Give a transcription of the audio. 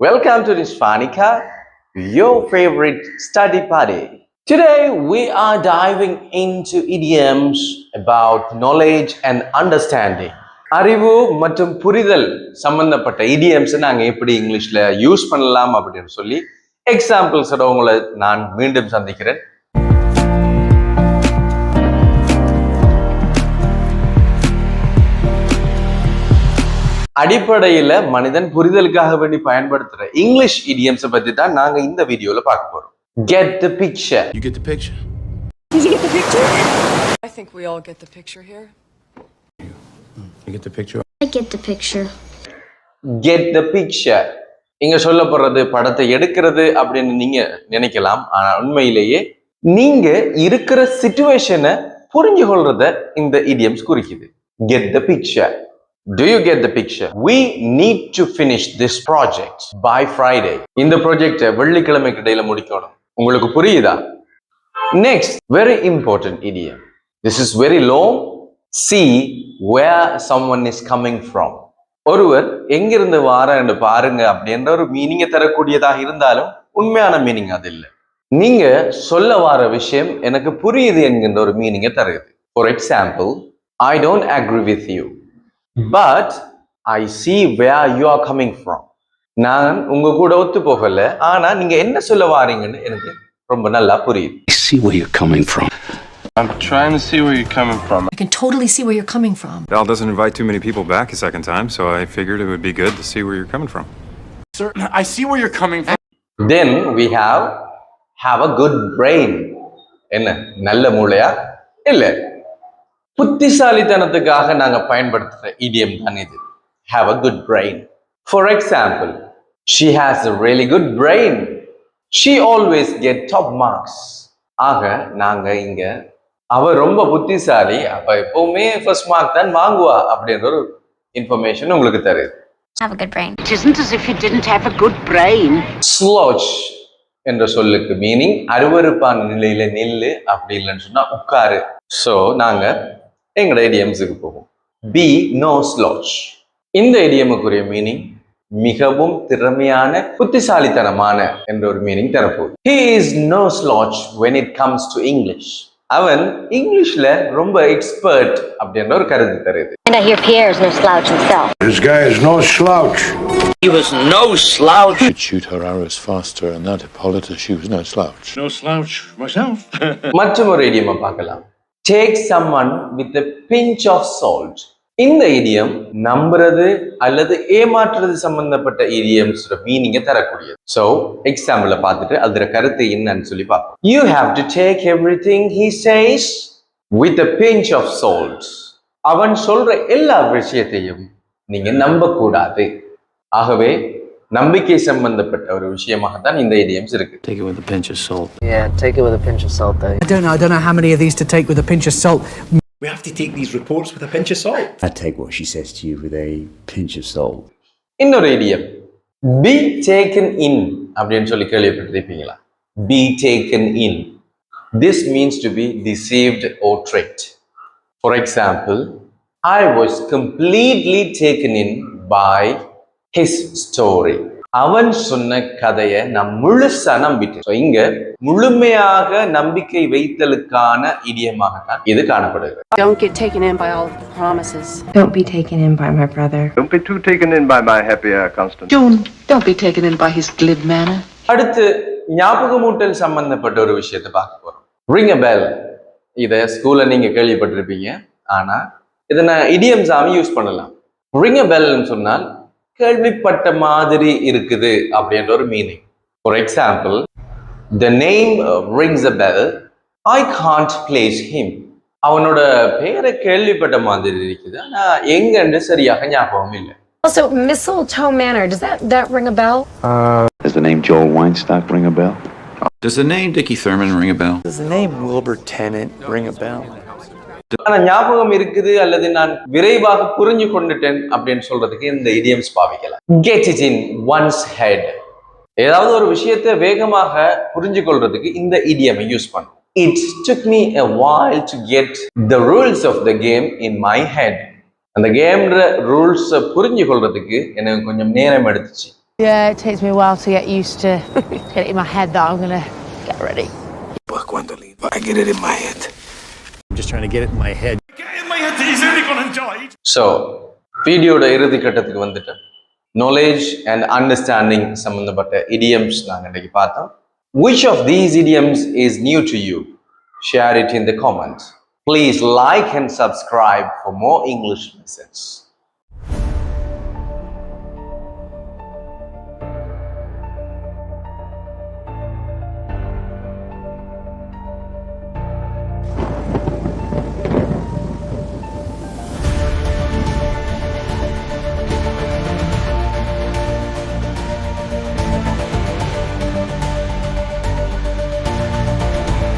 Welcome to Nisfanika, your favorite study party. Today we are diving into idioms about knowledge and understanding. அறிவு மற்றும் புரிதல் சம்பந்தப்பட்ட idioms நாங்கள் எப்படி இங்கிலீஷில் யூஸ் பண்ணலாம் அப்படின்னு சொல்லி எக்ஸாம்பிள்ஸோட உங்களை நான் மீண்டும் சந்திக்கிறேன் அடிப்படையில மனிதன் புரிதலுக்காக வேண்டி பயன்படுத்துற இங்கிலீஷ் இடியம்ஸை பத்தி தான் நாங்க இந்த வீடியோல பார்க்க போறோம் get the picture You get the picture? Did you get the picture? I think we all get the picture here. You get the picture? I get the picture. Get the picture இங்க சொல்லப்படுறது படத்தை எடுக்கிறது அப்படின்னு நீங்க நினைக்கலாம் ஆனா உண்மையிலேயே நீங்க இருக்கிற சுச்சுவேஷனை புரிஞ்சு கொள்றத இந்த இடியம்ஸ் குறிக்குது get the picture to you get the picture we need to finish this project by Friday இந்த ப்ராஜெக்டை வெள்ளிக்கிழமைக்கு இடையில முடிக்கணும் உங்களுக்கு புரியுதா next very important idiom this is very long see where someone is coming from ஒருவர் எங்கிருந்து வாரன்னு பாருங்க அப்படின்ற ஒரு மீனிங்கை தரக்கூடியதாக இருந்தாலும் உண்மையான மீனிங் அது இல்லை நீங்க சொல்ல வர விஷயம் எனக்கு புரியுது என்கின்ற ஒரு மீனிங்கை தருது for example I don't agree with you But I see where you are coming from நான் உங்க கூட ஒத்து போகல ஆனா நீங்க என்ன சொல்ல வாரீங்கன்னு எனக்கு ரொம்ப நல்லா புரியுது I see where you're coming from. I'm trying to see where you're coming from. I can totally see where you're coming from. Val doesn't invite too many people back a second time, so I figured it would be good to see where you're coming from. Sir, I see where you're coming from. Then we have have a good brain என்ன நல்ல மூளையா இல்ல புத்திசாலித்தனத்துக்காக நாங்க பயன்படுத்துற இடியம் தான் இது. Have a good brain. For example she has a really good brain. She always get top marks. ஆக நாங்க இங்க அவ ரொம்ப புத்திசாலி அப்ப எப்பவுமே ஃபர்ஸ்ட் மார்க் தான் வாங்குவா அப்படின்ற ஒரு இன்ஃபர்மேஷன் உங்களுக்கு தருது. Have a good brain. It isn't as if you didn't have a good brain. ஸ்லோச் என்ற சொல்லுக்கு மீனிங் அருவருப்பான நிலையில நில்லு அப்படி இல்லைன்னு சொன்னா உட்காரு. ஸோ நாங்க எங்களோட இடியம்ஸுக்கு போவோம் பி நோ ஸ்லோச் இந்த இடியமுக்குரிய மீனிங் மிகவும் திறமையான புத்திசாலித்தனமான என்ற ஒரு meaning தரப்போகுது he is no slouch when it comes to English அவன் இங்கிலீஷ்ல ரொம்ப எக்ஸ்பர்ட் அப்படின்ற ஒரு கருத்து தருது And I hear Pierre's no slouch himself. This guy is no slouch. He was no slouch. Should shoot her arrows faster, and that Hippolyta, she was no slouch. No slouch myself. மற்றும் ஒரு இடியமை பார்க்கலாம் take summon with pinch of salt இந்த idiom நம்புறது அல்லது ஏமாற்றுறது சம்பந்தப்பட்ட idioms மீனிங்கை தரக்கூடியது. So எக்ஸாம்பிள பார்த்துட்டு அதோட கருத்து என்னன்னு சொல்லி பார்ப்போம். You have to take everything he says with pinch of salt அவன் சொல்ற எல்லா விஷயத்தையும் நீங்க நம்பக்கூடாது. ஆகவே நம்பிக்கை சம்பந்தப்பட்ட ஒரு விஷயமாக தான் இந்த இருக்கு. Take it with a pinch of salt. Yeah take it with a pinch of salt though. I don't know i don't know how many of these to take with a pinch of salt. We have to take these reports with a pinch of salt. I take what she says to you with a pinch of salt. இன்னொரு be taken in அப்படின்னு சொல்லி கேள்விப்பட்டிருப்பீங்களா? Be taken in. This means to be deceived or tricked. For example i was completely taken in by his story அவன் சொன்ன கதையை நான் முழுசா நம்பிட்டேன் So, இங்க முழுமையாக நம்பிக்கை வைத்தலுக்கான இடியமாக தான் இது காணப்படுகிறது Don't get taken in by all of the promises. Don't be taken in by my brother. Don't be too taken in by my happy air, Constance. Don't, don't be taken in by his glib manner. அடுத்து ஞாபகமூட்டல் சம்பந்தப்பட்ட ஒரு விஷயத்தை பார்க்க போறோம் ring bell இதை ஸ்கூல்ல நீங்க கேள்விப்பட்டிருப்பீங்க ஆனா இதை நான் இடியம்ஸாம யூஸ் பண்ணலாம் ரிங் பெல்னு சொன்னால் கேள்விப்பட்ட மாதிரி இருக்குது அப்படின்ற ஒரு meaning for example the name rings a bell I can't place him அவனோட பெயரை கேள்விப்பட்ட மாதிரி இருக்குது ஆனா எங்கன்னு சரியாக ஞாபகம் இல்லை Also, Mistletoe Manor, does that, that ring a bell? Does the name Joel Weinstock ring a bell? Does the name Dickie Thurman ring a bell? Does the name Wilbur Tennant ring a bell? ஆனா ஞாபகம் இருக்குது அல்லது நான் விரைவாக புரிஞ்சு கொண்டுட்டேன் அப்படின்னு சொல்றதுக்கு இந்த idioms பாவிக்கலாம் get it in one's head ஏதாவது ஒரு விஷயத்தை வேகமாக புரிஞ்சு கொள்றதுக்கு இந்த இடியமை யூஸ் பண்ணும். It took me a while to get the rules of the game in my head. அந்த கேம்ன்ற ரூல்ஸை புரிஞ்சு கொள்றதுக்கு எனக்கு கொஞ்சம் நேரம் எடுத்துச்சு. Yeah, it takes me a while to get used to get it in my head that I'm gonna get ready. I'm just trying to get it in my head. So வீடியோட இறுதி கட்டத்துக்கு வந்துட்டேன் நாலேஜ் அண்ட் அண்டர்ஸ்டாண்டிங் சம்மந்தப்பட்ட idioms நாங்கள் இன்னைக்கு பார்த்தோம் which of these idioms is new to you share it in the comments please like and subscribe for more English message